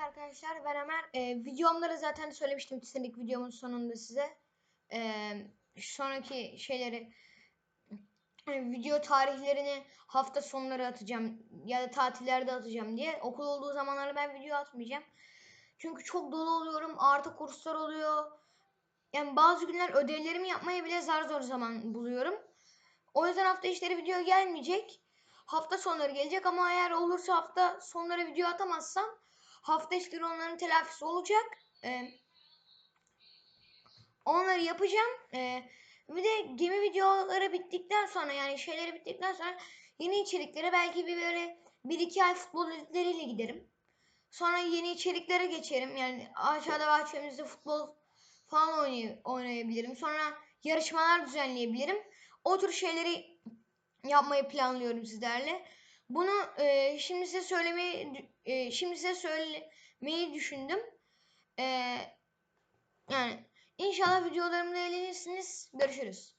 arkadaşlar ben Ömer. Ee, videomları zaten söylemiştim ilk videomun sonunda size. Ee, sonraki şeyleri video tarihlerini hafta sonları atacağım ya da tatillerde atacağım diye. Okul olduğu zamanlarda ben video atmayacağım. Çünkü çok dolu oluyorum. Artı kurslar oluyor. Yani bazı günler ödevlerimi yapmaya bile zar zor zaman buluyorum. O yüzden hafta içleri video gelmeyecek. Hafta sonları gelecek ama eğer olursa hafta sonları video atamazsam hafta içleri onların telafisi olacak. Ee, onları yapacağım. Ee, bir de gemi videoları bittikten sonra yani şeyleri bittikten sonra yeni içeriklere belki bir böyle bir iki ay futbol ligleriyle giderim. Sonra yeni içeriklere geçerim. Yani aşağıda bahçemizde futbol falan oynay oynayabilirim. Sonra yarışmalar düzenleyebilirim. O tür şeyleri yapmayı planlıyorum sizlerle. Bunu e, şimdi size söylemeyi e, şimdi size söylemeyi düşündüm. E, yani inşallah videolarımda eğlenirsiniz. Görüşürüz.